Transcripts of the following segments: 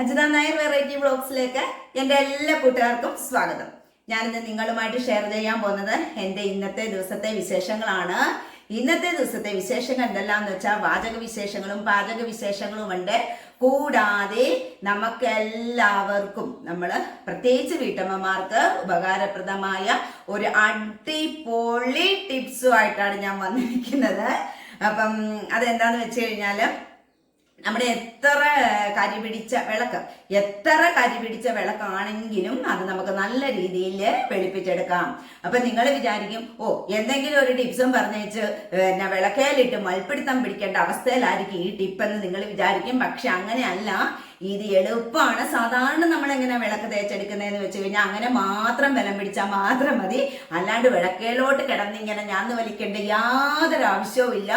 Ajitha Nair variety വ്ളോഗ്സിലേക്ക് എന്റെ എല്ലാ കൂട്ടുകാർക്കും സ്വാഗതം. ഞാനിന്ന് നിങ്ങളുമായിട്ട് ഷെയർ ചെയ്യാൻ പോകുന്നത് എന്റെ ഇന്നത്തെ ദിവസത്തെ വിശേഷങ്ങളാണ്. ഇന്നത്തെ ദിവസത്തെ വിശേഷങ്ങൾ എന്തെല്ലാം വെച്ചാൽ വാചക വിശേഷങ്ങളും പാചക വിശേഷങ്ങളും ഉണ്ട്. കൂടാതെ നമുക്ക് എല്ലാവർക്കും നമ്മൾ പ്രത്യേകിച്ച് വീട്ടമ്മമാർക്ക് ഉപകാരപ്രദമായ ഒരു അടിപൊളി ടിപ്സുമായിട്ടാണ് ഞാൻ വന്നിരിക്കുന്നത്. അപ്പം അതെന്താന്ന് വെച്ച് കഴിഞ്ഞാൽ നമ്മുടെ എത്ര കരി പിടിച്ച വിളക്ക് എത്ര കരി പിടിച്ച വിളക്കാണെങ്കിലും അത് നമുക്ക് നല്ല രീതിയിൽ വെളുപ്പിച്ചെടുക്കാം. അപ്പൊ നിങ്ങൾ വിചാരിക്കും ഓ എന്തെങ്കിലും ഒരു ടിപ്സും പറഞ്ഞേച്ച് പിന്നെ വിളക്കേലിട്ട് മൽപ്പിടുത്തം പിടിക്കേണ്ട അവസ്ഥയിലായിരിക്കും ഈ ടിപ്പ് എന്ന് നിങ്ങൾ വിചാരിക്കും. പക്ഷെ അങ്ങനെയല്ല ഇത് എളുപ്പമാണ്. സാധാരണ നമ്മൾ എങ്ങനെ വിളക്ക് തേച്ചെടുക്കുന്നതെന്ന് വെച്ച് കഴിഞ്ഞാൽ അങ്ങനെ മാത്രം ബലം പിടിച്ചാൽ മാത്രം മതി. അല്ലാണ്ട് വിളക്കേലോട്ട് കിടന്നിങ്ങനെ ഞാൻ വലിക്കേണ്ട യാതൊരു ആവശ്യവും ഇല്ല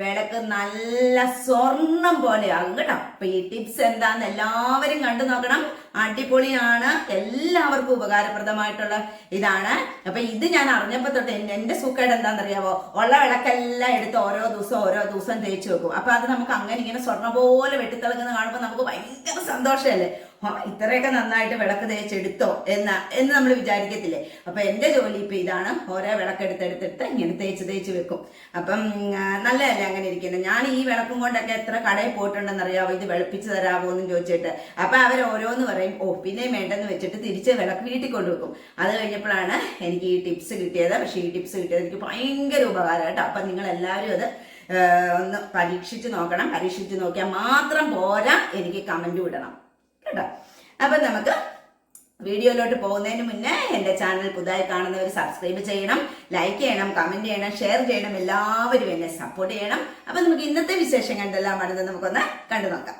വിളക്ക് നല്ല സ്വർണം പോലെയാകും കേട്ടോ അപ്പൊ ഈ ടിപ്സ് എന്താന്ന് എല്ലാവരും കണ്ടു നോക്കണം. അടിപൊളിയാണ്. എല്ലാവർക്കും ഉപകാരപ്രദമായിട്ടുള്ള ഇതാണ്. അപ്പൊ ഇത് ഞാൻ അറിഞ്ഞപ്പോ തൊട്ട് എന്റെ സൂക്കേട് എന്താണെന്നറിയാവോ ഉള്ള വിളക്കെല്ലാം എടുത്ത് ഓരോ ദിവസം ഓരോ ദിവസം തേച്ച് വെക്കും. അപ്പൊ അത് നമുക്ക് അങ്ങനെ ഇങ്ങനെ സ്വർണ പോലെ വെട്ടിത്തിളങ്ങുന്ന കാണുമ്പോൾ നമുക്ക് ഭയങ്കര സന്തോഷമല്ലേ? ഇത്രയൊക്കെ നന്നായിട്ട് വിളക്ക് തേച്ചെടുത്തോ എന്ന എന്ന് നമ്മൾ വിചാരിക്കത്തില്ലേ? അപ്പൊ എന്റെ ജോലി ഇപ്പൊ ഇതാണ്. ഓരോ വിളക്കെടുത്തെടുത്തിട്ട് ഇങ്ങനെ തേച്ച് തേച്ച് വെക്കും. അപ്പം നല്ലതല്ലേ അങ്ങനെ ഇരിക്കുന്നത് ഞാൻ ഈ വിളക്കും കൊണ്ടൊക്കെ എത്ര കടയിൽ പോയിട്ടുണ്ടെന്ന് അറിയാവോ ഇത് വെളുപ്പിച്ച് തരാമോ എന്ന് ചോദിച്ചിട്ട്. അപ്പൊ അവർ ഓരോന്ന് പറയും ഓ പിന്നെ വേണ്ടെന്ന് വെച്ചിട്ട് തിരിച്ച് വിളക്ക് വീട്ടിൽ കൊണ്ടുവെക്കും അത് കഴിഞ്ഞപ്പോഴാണ് എനിക്ക് ഈ ടിപ്സ് കിട്ടിയത്. പക്ഷേ ഈ ടിപ്സ് കിട്ടിയത് എനിക്ക് ഭയങ്കര ഉപകാരം കേട്ടോ. അപ്പൊ നിങ്ങൾ എല്ലാവരും അത് ഒന്ന് പരീക്ഷിച്ചു നോക്കണം. പരീക്ഷിച്ചു നോക്കിയാൽ മാത്രം പോരാ എനിക്ക് കമന്റ് വിടണം. കേട്ടോ? അപ്പൊ നമുക്ക് വീഡിയോയിലോട്ട് പോകുന്നതിന് മുന്നേ എന്റെ ചാനൽ പുതുതായി കാണുന്നവർ സബ്സ്ക്രൈബ് ചെയ്യണം ലൈക്ക് ചെയ്യണം കമന്റ് ചെയ്യണം ഷെയർ ചെയ്യണം എല്ലാവരും എന്നെ സപ്പോർട്ട് ചെയ്യണം. അപ്പൊ നമുക്ക് ഇന്നത്തെ വിശേഷങ്ങൾ എന്തെല്ലാം ആണെന്ന് നമുക്കൊന്ന് കണ്ടു നോക്കാം.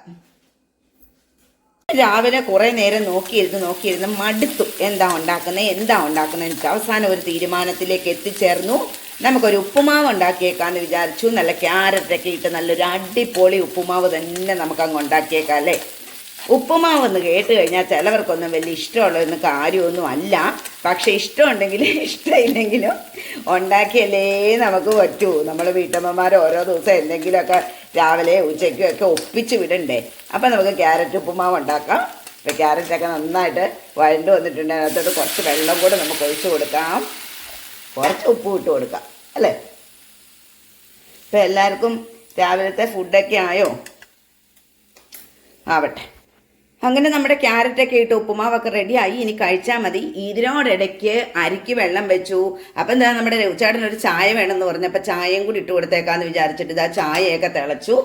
രാവിലെ കുറെ നേരം നോക്കിയിരുന്ന് നോക്കിയിരുന്ന് മടുത്തു. എന്താ ഉണ്ടാക്കുന്നത് എന്താ ഉണ്ടാക്കുന്നത് അവസാനം ഒരു തീരുമാനത്തിലേക്ക് എത്തിച്ചേർന്നു. നമുക്കൊരു ഉപ്പുമാവ് ഉണ്ടാക്കിയേക്കാന്ന് വിചാരിച്ചു. നല്ല ക്യാരറ്റൊക്കെ ഇട്ട് നല്ലൊരു അടിപൊളി ഉപ്പുമാവ് തന്നെ നമുക്ക് അങ്ങ് ഉണ്ടാക്കിയേക്കാം അല്ലേ? ഉപ്പുമാവ് എന്ന് കേട്ട് കഴിഞ്ഞാൽ ചിലവർക്കൊന്നും വലിയ ഇഷ്ടമുള്ളതൊന്നും കാര്യമൊന്നും അല്ല. പക്ഷേ ഇഷ്ടമുണ്ടെങ്കിലും ഇഷ്ടമില്ലെങ്കിലും ഉണ്ടാക്കിയല്ലേ നമുക്ക് പറ്റൂ. നമ്മൾ വീട്ടമ്മമാർ ഓരോ ദിവസം എന്തെങ്കിലുമൊക്കെ രാവിലെ ഉച്ചയ്ക്കും ഒക്കെ ഒപ്പിച്ച് വിടണ്ടേ. അപ്പം നമുക്ക് ക്യാരറ്റ് ഉപ്പുമാവ് ഉണ്ടാക്കാം. ഇപ്പം ക്യാരറ്റൊക്കെ നന്നായിട്ട് വഴണ്ട് വന്നിട്ടുണ്ട്. അതിനകത്തോട്ട് കുറച്ച് വെള്ളം കൂടെ നമുക്ക് ഒഴിച്ചു കൊടുക്കാം. കുറച്ച് ഉപ്പ് ഇട്ട് കൊടുക്കാം. അല്ലേ? ഇപ്പം എല്ലാവർക്കും രാവിലത്തെ ഫുഡൊക്കെ ആയോ? ആവട്ടെ. അങ്ങനെ നമ്മുടെ ക്യാരറ്റൊക്കെ ഇട്ട് ഉപ്പുമാവൊക്കെ റെഡിയായി. ഇനി കഴിച്ചാൽ മതി. ഇതിനോടിടയ്ക്ക് അരിക്ക് വെള്ളം വെച്ചു. അപ്പം എന്താ നമ്മുടെ രവിചേട്ടൻ ഒരു ചായ വേണമെന്ന് പറഞ്ഞപ്പോൾ ചായയും കൂടി ഇട്ട് കൊടുത്തേക്കാന്ന് വിചാരിച്ചിട്ട് ഇതാ ചായയൊക്കെ തിളച്ചു.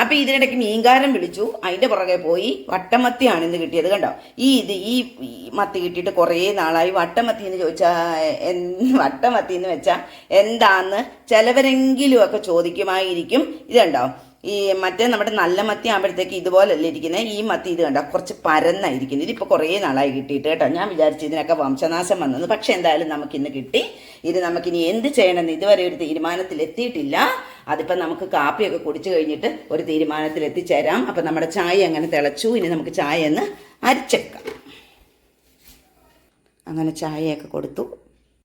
അപ്പം ഇതിനിടയ്ക്ക് മീൻകാരൻ വിളിച്ചു. അതിന്റെ പുറകെ പോയി വട്ടമത്തിയാണ് ഇന്ന് കിട്ടിയത് കണ്ടോ? ഈ ഇത് ഈ ഈ മത്തി കിട്ടിയിട്ട് കുറേ നാളായി. വട്ടമത്തി എന്ന് ചോദിച്ചാൽ വട്ടമത്തി എന്ന് വെച്ചാൽ എന്താന്ന് ചിലവരെങ്കിലും ഒക്കെ ചോദിക്കുമായിരിക്കും. ഇതുണ്ടോ? ഈ മറ്റേ നമ്മുടെ നല്ല മത്തി ആകുമ്പോഴത്തേക്ക് ഇതുപോലല്ല ഇരിക്കുന്നത് ഈ മത്തി ഇത് കണ്ടോ കുറച്ച് പരന്നായിരിക്കുന്നത് ഇതിപ്പോൾ കുറേ നാളായി കിട്ടിയിട്ട് കേട്ടോ. ഞാൻ വിചാരിച്ചു ഇതിനൊക്കെ വംശനാശം വന്നെന്ന്. പക്ഷേ എന്തായാലും നമുക്കിന്ന് കിട്ടി. ഇത് നമുക്കിനി എന്ത് ചെയ്യണമെന്ന് ഇതുവരെ ഒരു തീരുമാനത്തിൽ എത്തിയിട്ടില്ല. അതിപ്പോൾ നമുക്ക് കാപ്പിയൊക്കെ കുടിച്ചു കഴിഞ്ഞിട്ട് ഒരു തീരുമാനത്തിൽ എത്തിച്ചേരാം. അപ്പം നമ്മുടെ ചായ അങ്ങനെ തിളച്ചു. ഇനി നമുക്ക് ചായ ഒന്ന് അരിച്ചേക്കാം അങ്ങനെ ചായയൊക്കെ കൊടുത്തു.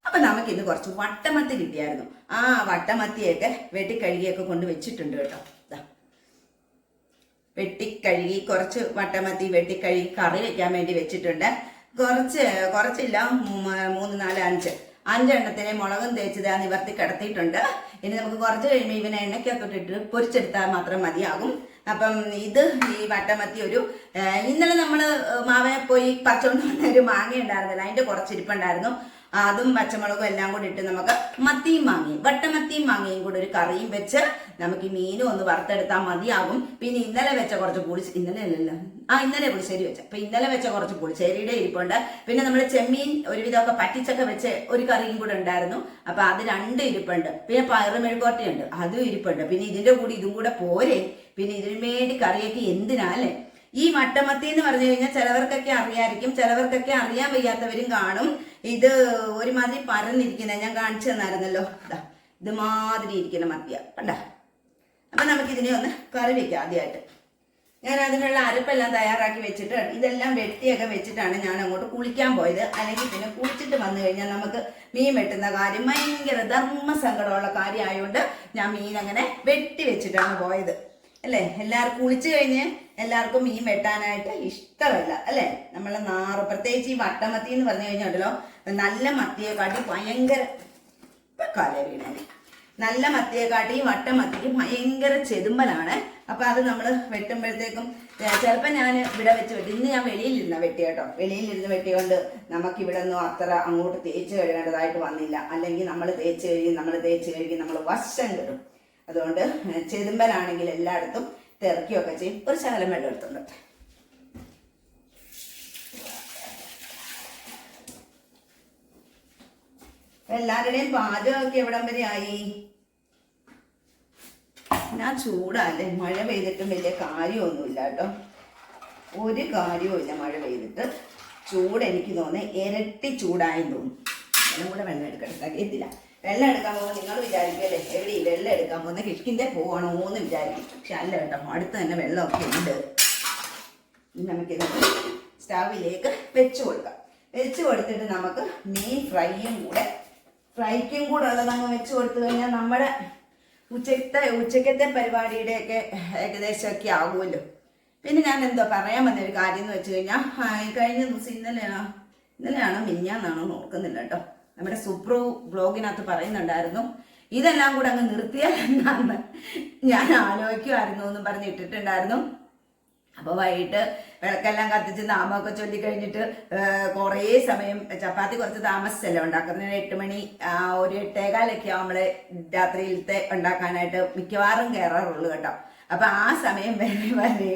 അപ്പൊ നമുക്കിന്ന് കുറച്ച് വട്ടമത്തി കിട്ടിയായിരുന്നു. ആ വട്ടമത്തിയൊക്കെ വെട്ടിക്കഴുകിയൊക്കെ കൊണ്ട് വെച്ചിട്ടുണ്ട് കേട്ടോ. വെട്ടിക്കഴുകി കുറച്ച് വട്ടമത്തി വെട്ടിക്കഴുകി കറി വെക്കാൻ വേണ്ടി വെച്ചിട്ടുണ്ട്. കുറച്ച് കുറച്ചില്ല മൂന്ന് നാല് അഞ്ച്. അഞ്ചെണ്ണത്തിനെ മുളകും തേച്ച് ദാ നിവർത്തി കിടത്തിയിട്ടുണ്ട്. ഇനി നമുക്ക് കുറച്ച് കഴിയുമ്പോൾ ഇവനെ എണ്ണയ്ക്കൊക്കെ ഇട്ടിട്ട് പൊരിച്ചെടുത്താൽ മാത്രം മതിയാകും. അപ്പം ഇത് ഈ വട്ടമത്തി ഒരു ഇന്നലെ നമ്മൾ മാവനെ പോയി പച്ചോണ്ട് വന്ന ഒരു മാങ്ങ ഉണ്ടായിരുന്നില്ല അതിന്റെ കുറച്ച് ഇരിപ്പുണ്ടായിരുന്നു അതും പച്ചമുളകും എല്ലാം കൂടി ഇട്ട് നമുക്ക് മത്തിയും മാങ്ങയും വട്ടമത്തിയും മാങ്ങയും കൂടി ഒരു കറിയും വെച്ച് നമുക്ക് ഈ മീനും ഒന്ന് വറുത്തെടുത്താൽ മതിയാകും. പിന്നെ ഇന്നലെ വെച്ച കുറച്ച് പുളി ഇന്നലെ അല്ലല്ലോ. ആ ഇന്നലെ പുളിശ്ശേരി വെച്ച. അപ്പൊ ഇന്നലെ വെച്ച കുറച്ച് പുളിശ്ശേരിയുടെ ഇരിപ്പുണ്ട്. പിന്നെ നമ്മൾ ചെമ്മീൻ ഒരുവിധമൊക്കെ പറ്റിച്ചൊക്കെ വെച്ച് ഒരു കറിയും കൂടെ ഉണ്ടായിരുന്നു. അപ്പൊ അത് രണ്ട് ഇരിപ്പുണ്ട്. പിന്നെ പയറ് ഉണ്ട് അതും ഇരിപ്പുണ്ട്. പിന്നെ ഇതിന്റെ കൂടി ഇതും കൂടെ പോരെ. പിന്നെ ഇതിനു വേണ്ടി കറിയൊക്കെ എന്തിനാല്ലേ ഈ മട്ടമത്തി എന്ന് പറഞ്ഞു കഴിഞ്ഞാൽ ചിലവർക്കൊക്കെ അറിയായിരിക്കും. ചിലവർക്കൊക്കെ അറിയാൻ വയ്യാത്തവരും കാണും. ഇത് ഒരുമാതിരി പറഞ്ഞിരിക്കുന്ന ഞാൻ കാണിച്ചു തന്നായിരുന്നല്ലോ. ഇതാ ഇതുമാതിരി ഇരിക്കുന്ന മത്തിയ. കണ്ട? അപ്പൊ നമുക്ക് ഇതിനെ ഒന്ന് കറി വെക്കാം ആദ്യമായിട്ട് ഞാൻ അതിനുള്ള അരപ്പെല്ലാം തയ്യാറാക്കി വെച്ചിട്ട് ഇതെല്ലാം വെട്ടിയൊക്കെ വെച്ചിട്ടാണ് ഞാൻ അങ്ങോട്ട് കുളിക്കാൻ പോയത്. അല്ലെങ്കിൽ പിന്നെ കുളിച്ചിട്ട് വന്നു കഴിഞ്ഞാൽ നമുക്ക് മീൻ വെട്ടുന്ന കാര്യം ഭയങ്കര ധർമ്മസങ്കടമുള്ള കാര്യമായതുകൊണ്ട് ഞാൻ മീൻ അങ്ങനെ വെട്ടി വെച്ചിട്ടാണ് പോയത്. അല്ലേ? എല്ലാവർക്കും കുളിച്ചു കഴിഞ്ഞ് എല്ലാവർക്കും മീൻ വെട്ടാനായിട്ട് ഇഷ്ടമല്ല. അല്ലേ? നമ്മളെ നാറ് പ്രത്യേകിച്ച് ഈ വട്ടമത്തി എന്ന് പറഞ്ഞു കഴിഞ്ഞാലോ നല്ല മത്തിയെ കാട്ടി ഭയങ്കര കാലേ നല്ല മത്തിയെ കാട്ടി വട്ട മത്തി ഭയങ്കര ചെതുമ്പലാണ്. അപ്പൊ അത് നമ്മൾ വെട്ടുമ്പോഴത്തേക്കും ചിലപ്പോൾ ഞാൻ ഇവിടെ വെച്ച് വെട്ടി. ഇന്ന് ഞാൻ വെളിയിലിരുന്ന വെട്ടി കേട്ടോ. വെളിയിലിരുന്ന് വെട്ടിയോണ്ട് നമുക്ക് ഇവിടെ ഒന്നും അത്ര അങ്ങോട്ട് തേച്ച് കഴുകേണ്ടതായിട്ട് വന്നില്ല. അല്ലെങ്കിൽ നമ്മൾ തേച്ച് കഴുകി നമ്മൾ തേച്ച് കഴുകി നമ്മൾ വശം കിടും. അതുകൊണ്ട് ചെതുമ്പലാണെങ്കിൽ എല്ലായിടത്തും തിറക്കിയൊക്കെ ചെയ്യും. ഒരു ശകലം വെള്ളം എടുത്തുണ്ട് എല്ലാവരുടെയും പാചകമൊക്കെ എവിടം വരെ ആയി? ഞാൻ ചൂടാല്ലേ? മഴ പെയ്തിട്ടും വലിയ കാര്യമൊന്നുമില്ല കേട്ടോ. ഒരു കാര്യവുമില്ല മഴ പെയ്തിട്ട്. ചൂട് എനിക്ക് തോന്നി ഇരട്ടി ചൂടായെന്ന് തോന്നുന്നു. വെള്ളം കൂടെ വെള്ളം എടുക്കണം. കഴിയത്തില്ല വെള്ളം എടുക്കാൻ പോകുമ്പോൾ നിങ്ങൾ വിചാരിക്കല്ലേ എവിടെ ഈ വെള്ളം എടുക്കാൻ പോകുന്ന? കിഷ്കിന്റെ പോകണോ എന്ന് വിചാരിക്കും. പക്ഷെ അല്ല കേട്ടോ അടുത്ത് തന്നെ വെള്ളമൊക്കെ ഉണ്ട്. നമുക്കിത് സ്റ്റവിലേക്ക് വെച്ച് കൊടുക്കാം. വെച്ച് കൊടുത്തിട്ട് നമുക്ക് മീൻ ഫ്രൈയും കൂടെ ഫ്രൈക്കും കൂടെ ഉള്ളത് അങ്ങ് വെച്ച് കൊടുത്തു കഴിഞ്ഞാൽ നമ്മുടെ ഉച്ചത്തെ ഉച്ചക്കത്തെ പരിപാടിയുടെയൊക്കെ ഏകദേശമൊക്കെ ആകുമല്ലോ പിന്നെ ഞാൻ എന്തോ പറയാൻ വന്ന ഒരു കാര്യം എന്ന് വെച്ച് കഴിഞ്ഞാൽ കഴിഞ്ഞ ദിവസം ഇന്നലെയാണോ ഇന്നലെയാണോ മിഞ്ഞാന്നാണോ നോക്കുന്നില്ല കേട്ടോ. നമ്മുടെ സുപ്രു ബ്ലോഗിനകത്ത് പറയുന്നുണ്ടായിരുന്നു ഇതെല്ലാം കൂടെ അങ്ങ് നിർത്തിയാൽ എന്നാന്ന് ഞാൻ ആലോചിക്കുമായിരുന്നു എന്ന് പറഞ്ഞ് ഇട്ടിട്ടുണ്ടായിരുന്നു. അപ്പോൾ വൈകിട്ട് വിളക്കെല്ലാം കത്തിച്ച് നാമമൊക്കെ ചൊല്ലി കഴിഞ്ഞിട്ട് കുറേ സമയം ചപ്പാത്തി കുറച്ച് താമസിച്ചല്ലേ? ഉണ്ടാക്കുന്നതിന് എട്ട് മണി ഒരു എട്ടേകാലൊക്കെ നമ്മൾ രാത്രിയിലത്തെ ഉണ്ടാക്കാനായിട്ട് മിക്കവാറും കയറാറുള്ളൂ കേട്ടോ. അപ്പൊ ആ സമയം വരെ വരെ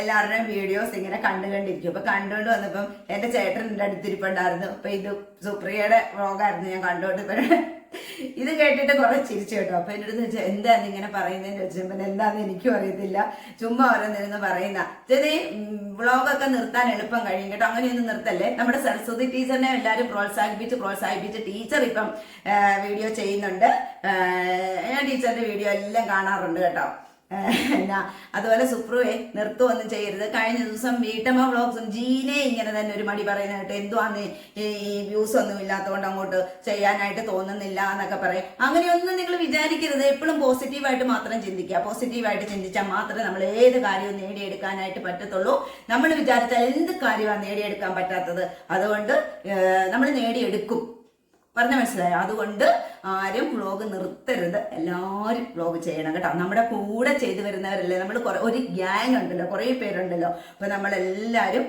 എല്ലാവരുടെയും വീഡിയോസ് ഇങ്ങനെ കണ്ടുകൊണ്ടിരിക്കും. അപ്പൊ കണ്ടുകൊണ്ട് വന്നപ്പം എന്റെ ചേട്ടൻ എന്റെ അടുത്തിരിപ്പുണ്ടായിരുന്നു. അപ്പൊ ഇത് സുപ്രിയയുടെ വ്ളോഗായിരുന്നു ഞാൻ കണ്ടുകൊണ്ട് ഇത് കേട്ടിട്ട് കുറെ ചിരിച്ചു കേട്ടോ. അപ്പൊ എന്റെ അടുത്ത് ചോദിച്ചാൽ എന്താന്ന് ഇങ്ങനെ പറയുന്നതെന്ന്? ചോദിച്ചപ്പോൾ എന്താന്ന് എനിക്കും അറിയത്തില്ല. ചുമ്മാ ഓരോന്നിരുന്ന് പറയുന്ന. ചെറിയ വ്ളോഗൊക്കെ നിർത്താൻ എളുപ്പം കഴിയും കേട്ടോ. അങ്ങനെയൊന്നും നിർത്തല്ലേ? നമ്മുടെ സരസ്വതി ടീച്ചറിനെ എല്ലാവരും പ്രോത്സാഹിപ്പിച്ച് പ്രോത്സാഹിപ്പിച്ച് ടീച്ചർ ഇപ്പം വീഡിയോ ചെയ്യുന്നുണ്ട്. ഞാൻ ടീച്ചറിന്റെ വീഡിയോ എല്ലാം കാണാറുണ്ട് കേട്ടോ. എന്നാ അതുപോലെ സുപ്രുവെ നിർത്തുവൊന്നും ചെയ്യരുത്. കഴിഞ്ഞ ദിവസം വീട്ടമ്മ വ്ളോഗ്സും ജീനെ ഇങ്ങനെ തന്നെ ഒരു മടി പറയുന്ന എന്തോ എന്തുവാന്ന് ഈ വ്യൂസ് ഒന്നും ഇല്ലാത്തതുകൊണ്ട് അങ്ങോട്ട് ചെയ്യാനായിട്ട് തോന്നുന്നില്ല എന്നൊക്കെ പറയും. അങ്ങനെയൊന്നും നിങ്ങൾ വിചാരിക്കരുത്. എപ്പോഴും പോസിറ്റീവായിട്ട് മാത്രം ചിന്തിക്കുക. പോസിറ്റീവായിട്ട് ചിന്തിച്ചാൽ മാത്രമേ നമ്മൾ ഏത് കാര്യവും നേടിയെടുക്കാനായിട്ട് പറ്റത്തുള്ളൂ. നമ്മൾ വിചാരിച്ചാൽ എന്ത് കാര്യമാണ് നേടിയെടുക്കാൻ പറ്റാത്തത്? അതുകൊണ്ട് നമ്മൾ നേടിയെടുക്കും. പറഞ്ഞ മനസ്സിലായോ? അതുകൊണ്ട് ആരും വ്ളോഗ് നിർത്തരുത്. എല്ലാവരും വ്ളോഗ് ചെയ്യണം കേട്ടോ. നമ്മുടെ കൂടെ ചെയ്തു വരുന്നവരല്ലേ? നമ്മൾ ഒരു ഗ്യാങ് ഉണ്ടല്ലോ കുറേ പേരുണ്ടല്ലോ. അപ്പൊ നമ്മളെല്ലാവരും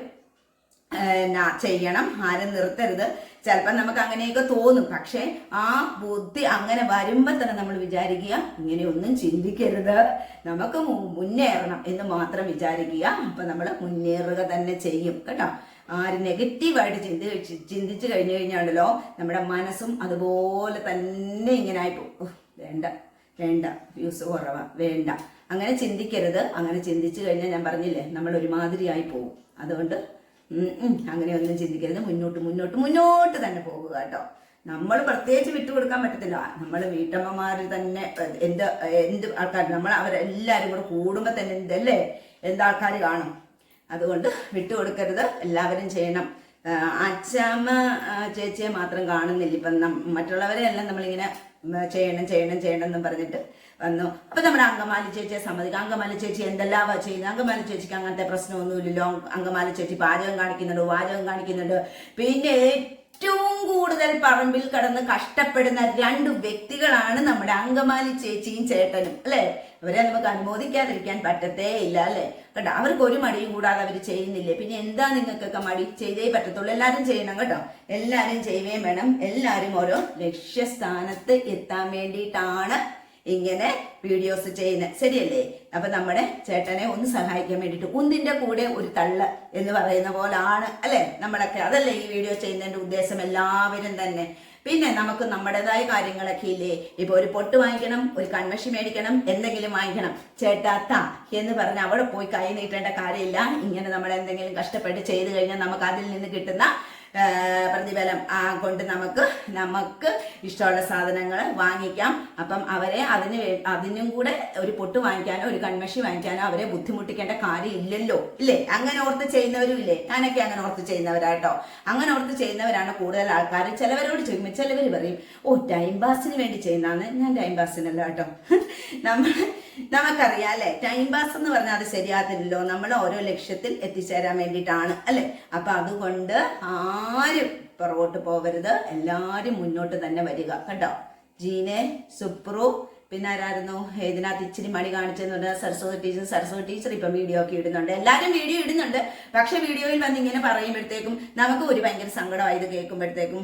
എന്നാ ചെയ്യണം. ആരും നിർത്തരുത്. ചിലപ്പോൾ നമുക്ക് അങ്ങനെയൊക്കെ തോന്നും. പക്ഷേ ആ ബുദ്ധി അങ്ങനെ വരുമ്പോൾ തന്നെ നമ്മൾ വിചാരിക്കുക ഇങ്ങനെയൊന്നും ചിന്തിക്കരുത്. നമുക്ക് മുന്നേറണം എന്ന് മാത്രം വിചാരിക്കുക. അപ്പം നമ്മൾ മുന്നേറുക തന്നെ ചെയ്യും. കേട്ടോ? ആര് നെഗറ്റീവായിട്ട് ചിന്തി ചിന്തിച്ചു കഴിഞ്ഞു കഴിഞ്ഞാണല്ലോ നമ്മുടെ മനസ്സും അതുപോലെ തന്നെ ഇങ്ങനെ ആയിപ്പോ വേണ്ട വേണ്ട വ്യൂസ് കുറവ വേണ്ട. അങ്ങനെ ചിന്തിക്കരുത്. അങ്ങനെ ചിന്തിച്ചു കഴിഞ്ഞാൽ ഞാൻ പറഞ്ഞില്ലേ നമ്മൾ ഒരുമാതിരിയായി പോകും. അതുകൊണ്ട് അങ്ങനെയൊന്നും ചിന്തിക്കരുത്. മുന്നോട്ട് മുന്നോട്ട് മുന്നോട്ട് തന്നെ പോകുക കേട്ടോ. നമ്മൾ പ്രത്യേകിച്ച് വിട്ടുകൊടുക്കാൻ പറ്റത്തില്ല. നമ്മൾ വീട്ടമ്മമാർ തന്നെ എന്ത് എന്ത് ആൾക്കാർ നമ്മൾ അവരെല്ലാവരും കൂടെ കൂടുമ്പോൾ തന്നെ എന്തല്ലേ എന്താൾക്കാർ കാണും? അതുകൊണ്ട് വിട്ടുകൊടുക്കരുത്. എല്ലാവരും ചെയ്യണം. അച്ഛമ്മ ചേച്ചിയെ മാത്രം കാണുന്നില്ല. ഇപ്പം മറ്റുള്ളവരെ എല്ലാം നമ്മളിങ്ങനെ ചെയ്യണം ചെയ്യണം ചെയ്യണം എന്നും പറഞ്ഞിട്ട് വന്നു. അപ്പൊ നമ്മുടെ അങ്കമാലി ചേച്ചിയെ സമ്മതിക്കും. അങ്കമാലി ചേച്ചി എന്തെല്ലാം ചെയ്യുന്നത്? അങ്കമാലി ചേച്ചിക്ക് അങ്ങനത്തെ പ്രശ്നമൊന്നുമില്ലല്ലോ. അങ്കമാലി ചേച്ചി പാചകം കാണിക്കുന്നുണ്ട് വാചകം കാണിക്കുന്നുണ്ട്. പിന്നെ ഏറ്റവും കൂടുതൽ പറമ്പിൽ കടന്ന് കഷ്ടപ്പെടുന്ന രണ്ട് വ്യക്തികളാണ് നമ്മുടെ അങ്കമാലി ചേച്ചിയും ചേട്ടനും അല്ലേ? അവരെ നമുക്ക് അനുമോദിക്കാതിരിക്കാൻ പറ്റത്തേ ഇല്ല അല്ലേ? കേട്ടോ അവർക്ക് ഒരു മടിയും കൂടാതെ അവർ ചെയ്യുന്നില്ലേ? പിന്നെ എന്താ നിങ്ങൾക്കൊക്കെ മടി? ചെയ്തേ പറ്റത്തുള്ളൂ. എല്ലാവരും ചെയ്യണം കേട്ടോ. എല്ലാവരും ചെയ്യുകയും വേണം. എല്ലാവരും ഓരോ ലക്ഷ്യസ്ഥാനത്ത് എത്താൻ വേണ്ടിയിട്ടാണ് ഇങ്ങനെ വീഡിയോസ് ചെയ്യുന്നത് ശരിയല്ലേ? അപ്പൊ നമ്മുടെ ചേട്ടനെ ഒന്ന് സഹായിക്കാൻ വേണ്ടിയിട്ട് ഒന്നിന്റെ കൂടെ ഒരു തള്ള എന്ന് പറയുന്ന പോലാണ് അല്ലെ? നമ്മളൊക്കെ അതല്ലേ ഈ വീഡിയോ ചെയ്യുന്നതിന്റെ ഉദ്ദേശം എല്ലാവരും തന്നെ. പിന്നെ നമുക്ക് നമ്മുടേതായ കാര്യങ്ങളൊക്കെ ഇല്ലേ? ഇപ്പൊ ഒരു പൊട്ട് വാങ്ങിക്കണം ഒരു കൺവെഷൻ മേടിക്കണം എന്തെങ്കിലും വാങ്ങിക്കണം. ചേട്ടാത്ത എന്ന് പറഞ്ഞ് അവിടെ പോയി കൈ നീട്ടേണ്ട കാര്യമില്ല. ഇങ്ങനെ നമ്മൾ എന്തെങ്കിലും കഷ്ടപ്പെട്ട് ചെയ്ത് കഴിഞ്ഞാൽ നമുക്ക് അതിൽ നിന്ന് കിട്ടുന്ന പ്രതിഫലം. കൊണ്ട് നമുക്ക് നമുക്ക് ഇഷ്ടമുള്ള സാധനങ്ങൾ വാങ്ങിക്കാം. അപ്പം അവരെ അതിന് അതിനും കൂടെ ഒരു പൊട്ട് വാങ്ങിക്കാനോ ഒരു കൺമഷി വാങ്ങിക്കാനോ അവരെ ബുദ്ധിമുട്ടിക്കേണ്ട കാര്യമില്ലല്ലോ. ഇല്ലേ? അങ്ങനെ ഓർത്ത് ചെയ്യുന്നവരും ഇല്ലേ? ഞാനൊക്കെ അങ്ങനെ ഓർത്ത് ചെയ്യുന്നവരാട്ടോ. അങ്ങനെ ഓർത്ത് ചെയ്യുന്നവരാണ് കൂടുതൽ ആൾക്കാർ ചിലവരോട് ചോദിക്കുമ്പോൾ ചിലവർ പറയും ഓ ടൈം പാസിന് വേണ്ടി ചെയ്യുന്നതാണ്. ഞാൻ ടൈം പാസിനല്ല കേട്ടോ. നമ്മൾ നമുക്കറിയാം അല്ലെ? ടൈം പാസ് എന്ന് പറഞ്ഞാൽ അത് ശരിയാകത്തില്ലല്ലോ. നമ്മൾ ഓരോ ലക്ഷ്യത്തിൽ എത്തിച്ചേരാൻ വേണ്ടിയിട്ടാണ് അല്ലെ? അപ്പൊ അതുകൊണ്ട് ആരും പുറകോട്ട് പോകരുത്. എല്ലാരും മുന്നോട്ട് തന്നെ വരിക. കേട്ടോ ജീനെ സുപ്രു പിന്നെ ആരായിരുന്നു ഇതിനകത്ത് ഇച്ചിരി മണി കാണിച്ചെന്ന് സരസ്വതി ടീച്ചർ. സരസ്വതി ടീച്ചർ ഇപ്പം വീഡിയോ ഒക്കെ ഇടുന്നുണ്ട്. എല്ലാവരും വീഡിയോ ഇടുന്നുണ്ട്. പക്ഷെ വീഡിയോയിൽ വന്ന് ഇങ്ങനെ പറയുമ്പോഴത്തേക്കും നമുക്ക് ഒരു ഭയങ്കര സങ്കടമായി ഇത് കേൾക്കുമ്പോഴത്തേക്കും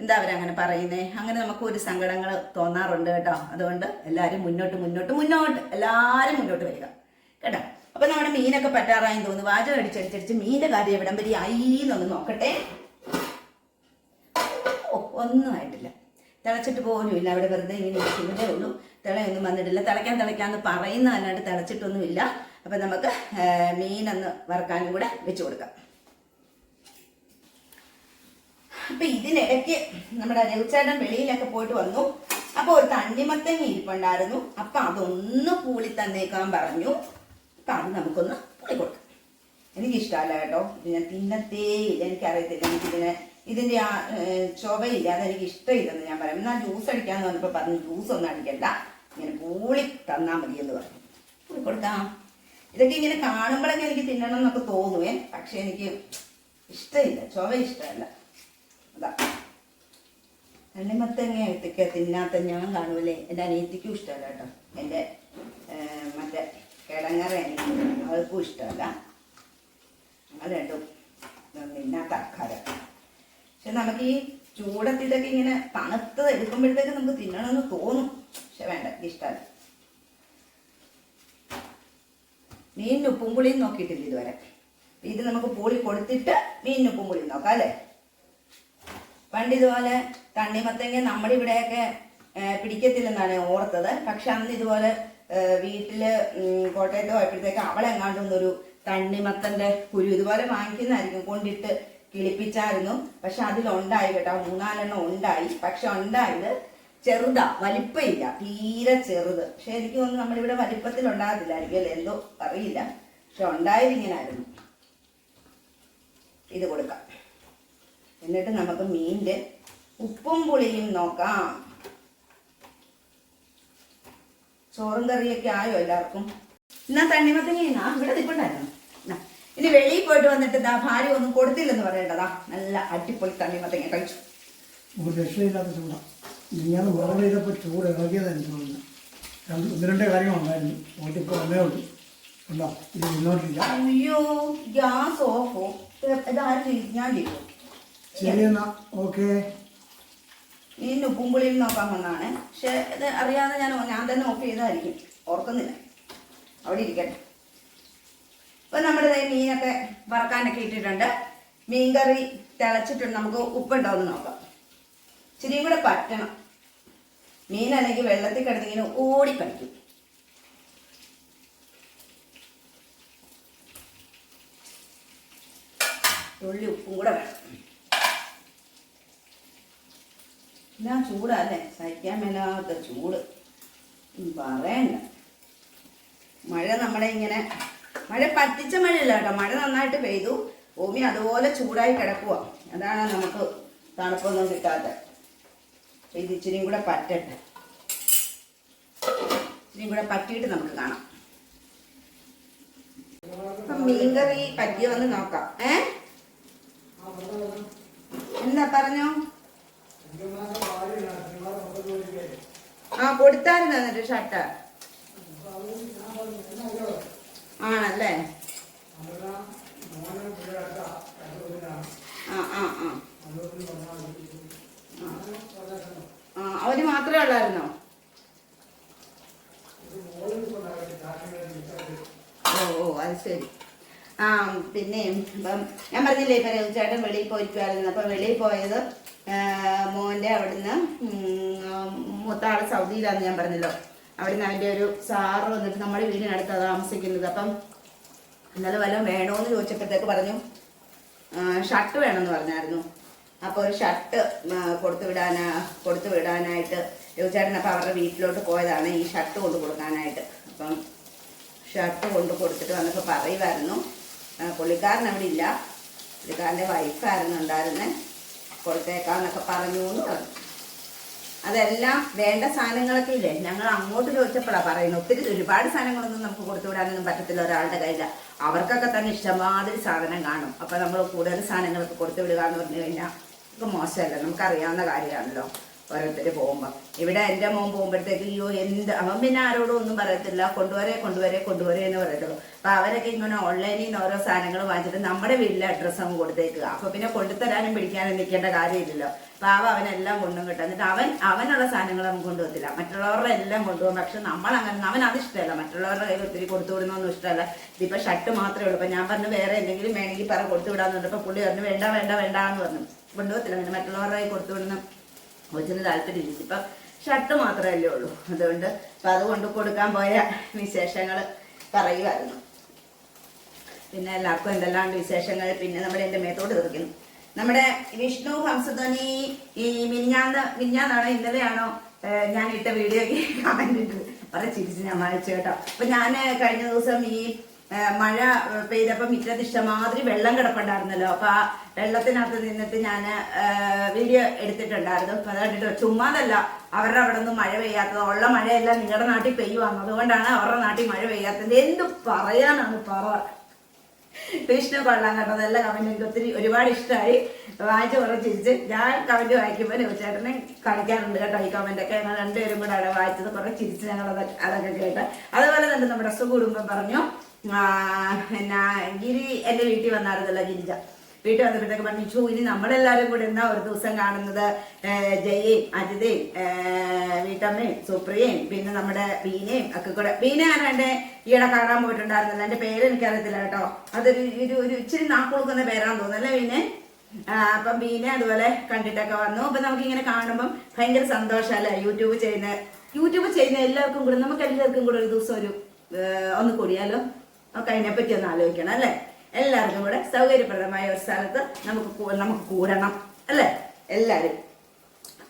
എന്താ അവരങ്ങനെ പറയുന്നേ? അങ്ങനെ നമുക്ക് ഒരു സങ്കടങ്ങൾ തോന്നാറുണ്ട് കേട്ടോ. അതുകൊണ്ട് എല്ലാവരും മുന്നോട്ട് മുന്നോട്ട് മുന്നോട്ട്. എല്ലാവരും മുന്നോട്ട് വരിക. കേട്ടോ? അപ്പൊ നമ്മുടെ മീനൊക്കെ പറ്റാറായി തോന്നുന്നു. വാചകം അടിച്ചടിച്ചടിച്ച് മീന്റെ കാര്യം എവിടം വരെ ആയി എന്നൊന്ന് നോക്കട്ടെ. ഒന്നും ആയിട്ടില്ല. തിളച്ചിട്ട് പോലും ഇല്ല അവിടെ വെറുതെ ഇങ്ങനെ ഇരിക്കുന്നതേ ഉള്ളൂ. തിളയൊന്നും വന്നിട്ടില്ല. തിളയ്ക്കാൻ തിളയ്ക്കാന്ന് പറയുന്ന അല്ലാണ്ട് തിളച്ചിട്ടൊന്നുമില്ല. അപ്പം നമുക്ക് മീനൊന്ന് വറുക്കാനും കൂടെ വെച്ച് കൊടുക്കാം. അപ്പൊ ഇതിനിടയ്ക്ക് നമ്മുടെ രവിച്ചേട്ടൻ വെളിയിലൊക്കെ പോയിട്ട് വന്നു. അപ്പോൾ ഒരു തണ്ണിമത്തങ്ങ ഇരിപ്പുണ്ടായിരുന്നു. അപ്പൊ അതൊന്ന് പൂളി തന്നേക്കാൻ പറഞ്ഞു. അപ്പൊ അത് നമുക്കൊന്ന് പൂളി കൊടുക്കാം എനിക്കിഷ്ടമല്ല കേട്ടോ. ഇത് ഞാൻ തിന്നത്തേ ഇല്ല എനിക്കറിയത്തില്ല. എനിക്കിതിന് ഇതിന്റെ ആ ചുവയില്ല അതെനിക്ക് ഇഷ്ടമില്ലെന്ന് ഞാൻ പറയാം. എന്നാൽ ജ്യൂസ് അടിക്കാന്ന് പറഞ്ഞപ്പോൾ പറഞ്ഞു ജ്യൂസ് ഒന്നും അടിക്കണ്ട. ഇങ്ങനെ പൂളി തന്നാ മതി എന്ന് പറഞ്ഞു. പൂളി കൊടുക്കാം ഇതൊക്കെ ഇങ്ങനെ കാണുമ്പോഴൊക്കെ എനിക്ക് തിന്നണം എന്നൊക്കെ തോന്നുവേ പക്ഷെ എനിക്ക് ഇഷ്ടമില്ല. ചൊവ ഇഷ്ടമല്ല. അതാ. തണ്ണിമത്തങ്ങ ഇട്ടൊക്കെ തിന്നാത്ത ഞാൻ കാണുമല്ലേ എന്റെ അനിയത്തിക്കും ഇഷ്ടമല്ല കേട്ടോ. എന്റെ മറ്റേ കിടങ്ങറ അനിയത്തി അവർക്കും ഇഷ്ടമല്ല. ഞങ്ങൾ രണ്ടും തിന്നാത്ത ആൾക്കാരാണ് പക്ഷെ നമുക്ക് ഈ ചൂടത്ത് ഇതൊക്കെ ഇങ്ങനെ തണുത്ത് എടുക്കുമ്പോഴത്തേക്ക് നമുക്ക് തിന്നണമെന്ന് തോന്നും. പക്ഷെ വേണ്ട ഇഷ്ടമല്ല മീനിന് ഉപ്പും പുളിയും നോക്കിയിട്ടില്ല ഇതുവരെ. ഇത് നമുക്ക് പുളി കൊടുത്തിട്ട് മീനിന് ഉപ്പും പുളിയും നോക്കാം അല്ലേ? പണ്ട് ഇതുപോലെ തണ്ണിമത്തങ്ങ നമ്മുടെ ഇവിടെയൊക്കെ പിടിക്കത്തില്ലെന്നാണ് ഓർത്തത്. പക്ഷെ അന്ന് ഇതുപോലെ വീട്ടിൽ കോട്ടയത്ത് പോയപ്പോഴത്തേക്ക് അവളെങ്ങാണ്ടൊന്നൊരു തണ്ണിമത്തന്റെ കുരു ഇതുപോലെ വാങ്ങിക്കുന്നതായിരിക്കും. കൊണ്ടിട്ട് കിളിപ്പിച്ചായിരുന്നു. പക്ഷെ അതിലുണ്ടായി കേട്ടോ. മൂന്നാലെണ്ണം ഉണ്ടായി. പക്ഷെ ഉണ്ടായത് ചെറുതാ. വലിപ്പമില്ല. തീരെ ചെറുത്. പക്ഷെ എനിക്ക് തോന്നുന്നു നമ്മളിവിടെ വലിപ്പത്തിൽ ഉണ്ടാകത്തില്ലായിരിക്കും അല്ലെ? എന്തോ അറിയില്ല. പക്ഷെ ഉണ്ടായത് ഇങ്ങനായിരുന്നു. ഇത് കൊടുക്കാം. എന്നിട്ട് നമുക്ക് മീന്റെ ഉപ്പും പുളിയും നോക്കാം. ചോറും കറിയൊക്കെ ആയോ എല്ലാവർക്കും? എന്നാ തണ്ണിമത്തങ്ങ ഇവിടെ നിൽപ്പുണ്ടായിരുന്നു ഇനി വെളിയിൽ പോയിട്ട് വന്നിട്ട് ദാ ഭാര്യ ഒന്നും കൊടുത്തില്ലെന്ന് പറയേണ്ടതാ നല്ല അടിപൊളി തണ്ണിമത്തങ്ങ കഴിച്ചു. ഒരു രക്ഷയില്ലാത്ത ചൂടാ. ഞാൻ ഓർഡർ ചെയ്തപ്പോൾ ചൂട് ഇറങ്ങിയതാണ് തോന്നുന്നത് രണ്ട് ഒന്ന് രണ്ട് കാര്യങ്ങളുണ്ടായിരുന്നു ഓട്ടിപ്പോൾ ഒന്നേ ഉള്ളൂ. ഉണ്ടോ ഇത് മുന്നോട്ടില്ല അയ്യോ ഗ്യാസ് ഓഫോ ഇതാരും ഞാൻ ശരി എന്നാ. ഓക്കെ. മീനിന് ഉപ്പും പുളിയും നോക്കാൻ വന്നതാണ്. പക്ഷെ ഇത് അറിയാതെ ഞാൻ ഞാൻ തന്നെ ഓഫ് ചെയ്തായിരിക്കും. ഓർക്കുന്നില്ല. അവിടെ ഇരിക്കട്ടെ. ഇപ്പൊ നമ്മുടെ മീനൊക്കെ വറക്കാനൊക്കെ ഇട്ടിട്ടുണ്ട്. മീൻകറി തിളച്ചിട്ടുണ്ട്. നമുക്ക് ഉപ്പുണ്ടോ എന്ന് നോക്കാം. ഇച്ചിരിയും കൂടെ പറ്റണം. മീനല്ലെങ്കിൽ വെള്ളത്തിൽ കിടന്നിങ്ങനെ ഓടി കളിക്കും തുള്ളി ഉപ്പും കൂടെ വേണം. എന്നാ ചൂടല്ലേ? സഹിക്കാൻ മേലാത്ത ചൂട്. പറയണ്ട. മഴ നമ്മളെ ഇങ്ങനെ മഴ പറ്റിച്ച മഴയല്ല കേട്ടോ. മഴ നന്നായിട്ട് പെയ്തു. ഭൂമി അതുപോലെ ചൂടായി കിടക്കുക അതാണ് നമുക്ക് തണുപ്പൊന്നും കിട്ടാത്ത. ഇത് ഇച്ചിരിയും കൂടെ പറ്റട്ടെ. ഇച്ചിരിയും കൂടെ പറ്റിയിട്ട് നമുക്ക് കാണാം. അപ്പം മീൻകറി പറ്റിയ വന്ന് നോക്കാം. ഏ? എന്താ പറഞ്ഞോ? ആ കൊടുത്തായിരുന്നു എന്നിട്ട് ഷർട്ട്? ആണല്ലേ? ആ ആ ആ. അവർ മാത്രമേ ഉള്ളായിരുന്നോ? ഓ ഓ അത് ശരി. ആ പിന്നെ ഇപ്പം ഞാൻ പറഞ്ഞില്ലേ ഇപ്പം ചേട്ടൻ വെളിയിൽ പോയിരിക്കുമായിരുന്നു അപ്പം വെളിയിൽ പോയത് മോന്റെ അവിടുന്ന് മൂത്താൾ സൗദിയിലാന്ന് ഞാൻ പറഞ്ഞല്ലോ. അവിടുന്ന് അവന്റെ ഒരു സാറ് വന്നിട്ട് നമ്മുടെ വീടിനടുത്താണ് താമസിക്കുന്നത്. അപ്പം ഇന്നലെ വല്ലതും വേണോന്ന് ചോദിച്ചപ്പോഴത്തേക്ക് പറഞ്ഞു ഷർട്ട് വേണമെന്ന് പറഞ്ഞായിരുന്നു. അപ്പോൾ ഒരു ഷർട്ട് കൊടുത്തു വിടാനാ കൊടുത്തു വിടാനായിട്ട് ചോദിച്ചായിരുന്നു അപ്പം അവരുടെ വീട്ടിലോട്ട് പോയതാണ് ഈ ഷർട്ട് കൊണ്ട് കൊടുക്കാനായിട്ട്. അപ്പം ഷർട്ട് കൊണ്ട് കൊടുത്തിട്ട് വന്നപ്പോൾ പറയുമായിരുന്നു പുള്ളിക്കാരൻ അവിടെ ഇല്ല. പുള്ളിക്കാരന്റെ വൈഫായിരുന്നു ഉണ്ടായിരുന്നെ. കൊടുത്തേക്കാന്നൊക്കെ പറഞ്ഞു എന്ന് പറഞ്ഞു. അതെല്ലാം വേണ്ട സാധനങ്ങളൊക്കെ ഇല്ലേ? ഞങ്ങൾ അങ്ങോട്ട് ചോദിച്ചപ്പോഴാണ് പറയുന്നത്. ഒത്തിരി ഒരുപാട് സാധനങ്ങളൊന്നും നമുക്ക് കൊടുത്തുവിടാനൊന്നും പറ്റത്തില്ല ഒരാളുടെ കയ്യിൽ അവർക്കൊക്കെ തന്നെ ഇഷ്ടമാതിരി സാധനം കാണും. അപ്പൊ നമ്മൾ കൂടുതൽ സാധനങ്ങളൊക്കെ കൊടുത്തു വിടുക എന്ന് പറഞ്ഞു കഴിഞ്ഞാൽ നമുക്ക് മോശമല്ല? നമുക്കറിയാവുന്ന കാര്യമാണല്ലോ. ഓരോരുത്തർ പോകുമ്പോൾ ഇവിടെ എന്റെ മോൻ പോകുമ്പോഴത്തേക്ക് അയ്യോ എന്ത് അവൻ പിന്നെ ആരോടും ഒന്നും പറയത്തില്ല. കൊണ്ടുവരെ കൊണ്ടുവരെ കൊണ്ടുവരെ എന്ന് പറയത്തുള്ളൂ. അപ്പൊ അവരൊക്കെ ഇങ്ങനെ ഓൺലൈനിൽ നിന്ന് ഓരോ സാധനങ്ങൾ വാങ്ങിച്ചിട്ട് നമ്മുടെ വീട്ടിലെ അഡ്രസ്സ് അങ്ങ് കൊടുത്തേക്കുക. അപ്പൊ പിന്നെ കൊണ്ടുതരാനും പിടിക്കാനും നിൽക്കേണ്ട കാര്യമില്ലല്ലോ. പാവ അവനെല്ലാം കൊണ്ടും കിട്ടും. എന്നിട്ട് അവൻ അവനുള്ള സാധനങ്ങൾ അവൻ കൊണ്ടുപോകത്തില്ല മറ്റുള്ളവരുടെ എല്ലാം കൊണ്ടുപോകും. പക്ഷെ നമ്മൾ അങ്ങനെ അവൻ അത് ഇഷ്ടമല്ല. മറ്റുള്ളവരുടെ കയ്യിൽ ഒത്തിരി കൊടുത്തു വിടുന്നൊന്നും ഇഷ്ടമല്ല. ഇതിപ്പോൾ ഷർട്ട് മാത്രമേ ഉള്ളൂ. ഇപ്പം ഞാൻ പറഞ്ഞു വേറെ എന്തെങ്കിലും വേണമെങ്കിൽ പറ കൊടുത്തു വിടാന്ന് പറഞ്ഞപ്പോ പുള്ളി പറഞ്ഞു വേണ്ട വേണ്ട വേണ്ട എന്ന് പറഞ്ഞു. കൊണ്ടുപോകത്തില്ല പിന്നെ മറ്റുള്ളവരുടെ കയ്യിൽ കൊടുത്തു കൊച്ചിന് താല്പര്യമില്ല ഇപ്പം ഷർട്ട് മാത്രമല്ലേ ഉള്ളൂ. അതുകൊണ്ട് അപ്പം അതുകൊണ്ട് കൊടുക്കാൻ പോയ വിശേഷങ്ങൾ പറയുമായിരുന്നു. പിന്നെ എല്ലാവർക്കും എന്തെല്ലാം വിശേഷങ്ങൾ? പിന്നെ നമ്മുടെ എന്റെ മേത്തോട് തീർക്കുന്നു നമ്മുടെ വിഷ്ണു ഹംസധ്വനി ഈ മിനിഞ്ഞാന്ന് മിനിഞ്ഞാന്നാണോ ഇന്നലെയാണോ ഞാൻ ഇട്ട വീഡിയോയ്ക്ക് കമന്റ് ഇട്ടത്. വളരെ ചിരിച്ച് ഞാൻ വായിച്ചു കേട്ടോ. അപ്പൊ ഞാൻ കഴിഞ്ഞ ദിവസം ഈ മഴ പെയ്തപ്പോൾ പെയ്തപ്പോ മിറ്റത്ത് ഇഷ്ടമാതിരി വെള്ളം കിടപ്പുണ്ടായിരുന്നല്ലോ. അപ്പൊ ആ വെള്ളത്തിനകത്ത് നിന്നിട്ട് ഞാൻ വീഡിയോ എടുത്തിട്ടുണ്ടായിരുന്നു. അപ്പൊ അത് കണ്ടിട്ട് ചുമ്മാതല്ല അവരുടെ അവിടെ നിന്ന് മഴ പെയ്യാത്തത്. ഉള്ള മഴയെല്ലാം നിങ്ങളുടെ നാട്ടിൽ പെയ്യുവാന്ന് അതുകൊണ്ടാണ് അവരുടെ നാട്ടിൽ മഴ പെയ്യാത്തത്. എന്ത് പറയാനാണ് പറ? കൃഷ്ണ കൊള്ളാൻ കേട്ടത് എല്ലാ കമന്റും എനിക്ക് ഒത്തിരി ഒരുപാട് ഇഷ്ടമായി. വായിച്ച് കുറെ ചിരിച്ച്. ഞാൻ കമന്റ് വായിക്കുമ്പോൾ ചേട്ടനെ കളിക്കാറുണ്ട് കേട്ടോ ഈ കമന്റൊക്കെ ഞങ്ങൾ രണ്ടുപേരും കൂടെ അവിടെ വായിച്ചത് കുറെ ചിരിച്ച് ഞങ്ങൾ അതൊക്കെ കേട്ട്. അതുപോലെ തന്നെ നമ്മുടെ സുകുടുംബം പറഞ്ഞു. എന്നാ ഗിരി എന്റെ വീട്ടിൽ വന്നായിരുന്നല്ലോ ഗിരിജ. വീട്ടിൽ വന്നപ്പോഴത്തേക്ക് പറഞ്ഞു ചൂ ഇനി നമ്മളെല്ലാവരും കൂടെ എന്നാ ഒരു ദിവസം കാണുന്നത്? ജയേ ജയയും അജിതയും വീട്ടമ്മയും സുപ്രിയയും പിന്നെ നമ്മുടെ ബീനയും ഒക്കെ കൂടെ. ബീന എന്റെ ഈയിടെ കാണാൻ പോയിട്ടുണ്ടായിരുന്നല്ലോ? എന്റെ പേര് എനിക്കറിയത്തില്ല കേട്ടോ. അതൊരു ഒരു ഒരു ഇച്ചിരി നാക്കുളുക്കുന്ന പേരാണെന്ന് തോന്നുന്നല്ലേ ബീനെ? അപ്പം ബീന അതുപോലെ കണ്ടിട്ടൊക്കെ വന്നു. അപ്പൊ നമുക്ക് ഇങ്ങനെ കാണുമ്പം ഭയങ്കര സന്തോഷമല്ലേ? യൂട്യൂബ് ചെയ്യുന്ന യൂട്യൂബ് ചെയ്യുന്ന എല്ലാവർക്കും കൂടെ നമുക്ക് എല്ലാവർക്കും കൂടെ ഒരു ദിവസം ഒരു ഒന്ന് കൂടിയാലോ? നമുക്ക് അതിനെപ്പറ്റി ഒന്ന് ആലോചിക്കണം അല്ലേ? എല്ലാവർക്കും കൂടെ സൗകര്യപ്രദമായ ഒരു സ്ഥലത്ത് നമുക്ക് നമുക്ക് കൂടണം അല്ലേ? എല്ലാവരും.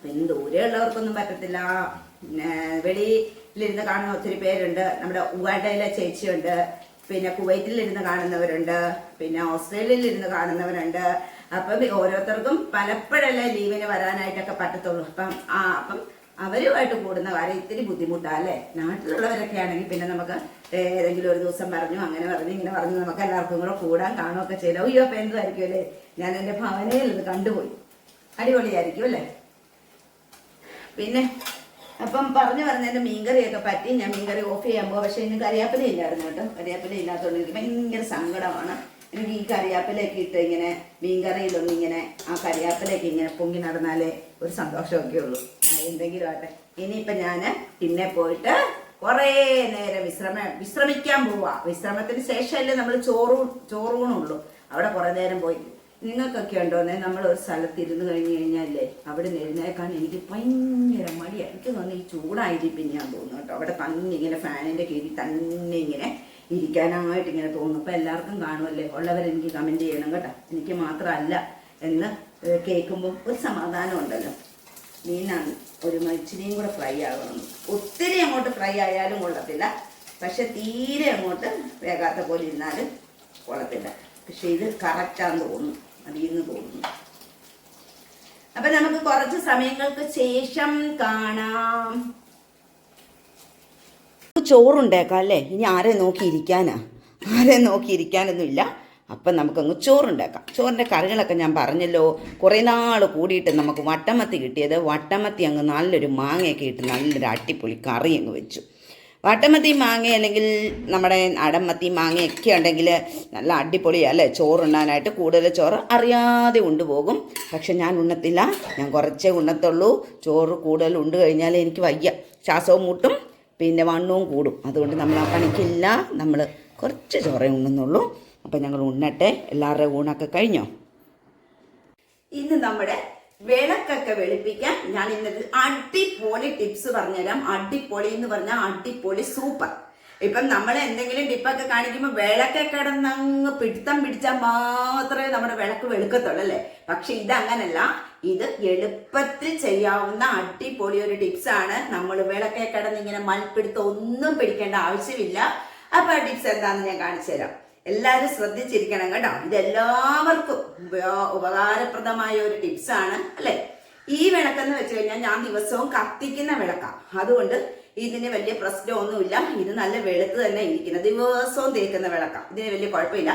പിന്നെ ദൂരെയുള്ളവർക്കൊന്നും പറ്റത്തില്ല. പിന്നെ വെളിയിലിരുന്ന് കാണുന്ന ഒത്തിരി പേരുണ്ട്. നമ്മുടെ ഉഗാണ്ടയിലെ ചേച്ചിയുണ്ട്. പിന്നെ കുവൈറ്റിലിരുന്ന് കാണുന്നവരുണ്ട്. പിന്നെ ഓസ്ട്രേലിയയിൽ ഇരുന്ന് കാണുന്നവരുണ്ട്. അപ്പം ഓരോരുത്തർക്കും പലപ്പോഴല്ലേ ലീവിന് വരാനായിട്ടൊക്കെ പറ്റത്തുള്ളൂ. അപ്പം ആ അപ്പം അവരുമായിട്ട് കൂടുന്ന കാര്യം ഇത്തിരി ബുദ്ധിമുട്ടാണ് അല്ലേ? നാട്ടിലുള്ളവരൊക്കെ ആണെങ്കിൽ പിന്നെ നമുക്ക് ഏതെങ്കിലും ഒരു ദിവസം പറഞ്ഞു അങ്ങനെ പറഞ്ഞു ഇങ്ങനെ പറഞ്ഞു നമുക്ക് എല്ലാവർക്കും കൂടെ കൂടാൻ കാണുകയൊക്കെ ചെയ്തു. അയ്യോ അപ്പം എന്തായിരിക്കും അല്ലേ? ഞാൻ എന്റെ ഭവനയിൽ ഇത് കണ്ടുപോയി. അടിപൊളിയായിരിക്കും അല്ലേ? പിന്നെ അപ്പം പറഞ്ഞു പറഞ്ഞതിന്റെ മീൻകറിയൊക്കെ പറ്റി. ഞാൻ മീൻകറി ഓഫ് ചെയ്യാൻ പോകും പക്ഷേ ഇനി കരിയാപ്പില ഇല്ലായിരുന്നു കേട്ടോ. കരിയാപ്പില ഇല്ലാത്തതുകൊണ്ട് എനിക്ക് ഭയങ്കര സങ്കടമാണ്. എനിക്ക് ഈ കറിയാപ്പിലേക്ക് ഇട്ട് ഇങ്ങനെ മീൻകറിയിലൊന്നും ഇങ്ങനെ ആ കറിയാപ്പിലേക്ക് ഇങ്ങനെ പൊങ്ങി നടന്നാലേ ഒരു സന്തോഷമൊക്കെ ഉള്ളൂ. എന്തെങ്കിലും ആട്ടെ ഇനിയിപ്പം ഞാൻ പിന്നെ പോയിട്ട് കുറേ നേരം വിശ്രമ വിശ്രമിക്കാൻ പോവാ. വിശ്രമത്തിന് ശേഷമല്ലേ നമ്മൾ ചോറൂ ചോറൂണുള്ളൂ. അവിടെ കുറേ നേരം പോയി. നിങ്ങൾക്കൊക്കെ ഉണ്ടോന്നേ നമ്മൾ ഒരു സ്ഥലത്ത് ഇരുന്ന് കഴിഞ്ഞ് കഴിഞ്ഞാലേ അവിടെ എഴുന്നേക്കാൻ എനിക്ക് ഭയങ്കര മടിയാണ് എനിക്ക് തോന്നുന്നു ഈ ചൂടായിരിക്കും ഞാൻ തോന്നുന്നു കേട്ടോ. അവിടെ തന്നെ ഇങ്ങനെ ഫാനിന്റെ കീഴിൽ തന്നെ ഇങ്ങനെ ഇരിക്കാനായിട്ട് ഇങ്ങനെ തോന്നും അപ്പൊ എല്ലാവർക്കും കാണുമല്ലേ? ഉള്ളവരെനിക്ക് കമന്റ് ചെയ്യണം കേട്ടോ. എനിക്ക് മാത്രമല്ല എന്ന് കേൾക്കുമ്പോൾ ഒരു സമാധാനം ഉണ്ടല്ലോ. മീനാണ്. ഒരു ഇച്ചിരിയും കൂടെ ഫ്രൈ ആകണം ഒത്തിരി അങ്ങോട്ട് ഫ്രൈ ആയാലും കൊള്ളത്തില്ല. പക്ഷെ തീരെ അങ്ങോട്ട് വേകാത്ത പോലെ ഇരുന്നാലും കൊള്ളത്തില്ല. പക്ഷെ ഇത് കറക്റ്റാന്ന് തോന്നുന്നു. അതിൽ നിന്ന് തോന്നുന്നു. അപ്പൊ നമുക്ക് കുറച്ച് സമയങ്ങൾക്ക് ശേഷം കാണാം. ചോറുണ്ടേക്കാം അല്ലേ ഇനി ആരെ നോക്കിയിരിക്കാനാ? ആരെ നോക്കിയിരിക്കാനൊന്നുമില്ല. അപ്പം നമുക്കങ്ങ് ചോറുണ്ടാക്കാം. ചോറിന്റെ കറികളൊക്കെ ഞാൻ പറഞ്ഞല്ലോ. കുറേ നാൾ കൂടിയിട്ട് നമുക്ക് വട്ടമത്തി കിട്ടിയത്. വട്ടമത്തി അങ്ങ് നല്ലൊരു മാങ്ങയൊക്കെ ഇട്ട് നല്ലൊരു അട്ടിപ്പൊളി കറി അങ്ങ് വെച്ചു. വട്ടമത്തി മാങ്ങ അല്ലെങ്കിൽ നമ്മുടെ അടമത്തി മാങ്ങയൊക്കെ ഉണ്ടെങ്കിൽ നല്ല അടിപൊളിയാണ് അല്ലേ ചോറുണ്ണാനായിട്ട് കൂടുതൽ ചോറ് അറിയാതെ കൊണ്ടുപോകും പക്ഷെ ഞാൻ ഉണ്ണത്തില്ല. ഞാൻ കുറച്ചേ ഉണ്ണത്തുള്ളൂ. ചോറ് കൂടുതൽ ഉണ്ട് കഴിഞ്ഞാൽ എനിക്ക് വയ്യ. ശ്വാസവും മുട്ടും പിന്നെ വണ്ണവും കൂടും. അതുകൊണ്ട് നമ്മൾ ആ പണിക്കില്ല. നമ്മൾ കുറച്ച് ചോറേ ഉണ്ണുന്നുള്ളൂ. അപ്പം ഞങ്ങൾ ഉണ്ണട്ടെ. എല്ലാവരുടെയും ഊണൊക്കെ കഴിഞ്ഞോ? ഇന്ന് നമ്മുടെ വിളക്കൊക്കെ വെളുപ്പിക്കാൻ ഞാൻ ഇന്നത്തെ അടിപൊളി ടിപ്സ് പറഞ്ഞുതരാം. അടിപൊളി എന്ന് പറഞ്ഞാൽ അടിപൊളി സൂപ്പർ. ഇപ്പം നമ്മൾ എന്തെങ്കിലും ഡിപ്പൊക്കെ കാണിക്കുമ്പോൾ വിളക്കെ കിടന്നങ്ങ് പിടുത്തം പിടിച്ചാൽ മാത്രമേ നമ്മുടെ വിളക്ക് വെളുക്കത്തുള്ളൂ അല്ലേ? പക്ഷെ ഇതങ്ങനല്ല. ഇത് എളുപ്പത്തിൽ ചെയ്യാവുന്ന അടിപൊളി ഒരു ടിപ്സ് ആണ്. നമ്മൾ വിളക്കെ കിടന്ന് ഇങ്ങനെ മൽപ്പിടുത്തം ഒന്നും പിടിക്കേണ്ട ആവശ്യമില്ല. അപ്പൊ ആ ടിപ്സ് എന്താണെന്ന് ഞാൻ കാണിച്ചു തരാം. എല്ലാവരും ശ്രദ്ധിച്ചിരിക്കണം കേട്ടോ. ഇത് എല്ലാവർക്കും ഉപകാരപ്രദമായ ഒരു ടിപ്സാണ് അല്ലേ? ഈ വിളക്കെന്ന് വെച്ച് കഴിഞ്ഞാൽ ഞാൻ ദിവസവും കത്തിക്കുന്ന വിളക്കാം. അതുകൊണ്ട് ഇതിന് വലിയ പ്രശ്നമൊന്നുമില്ല. ഇത് നല്ല വെളുത്ത് തന്നെ ഇരിക്കുന്നത് ദിവസവും തേക്കുന്ന വിളക്കാം. ഇതിന് വലിയ കുഴപ്പമില്ല.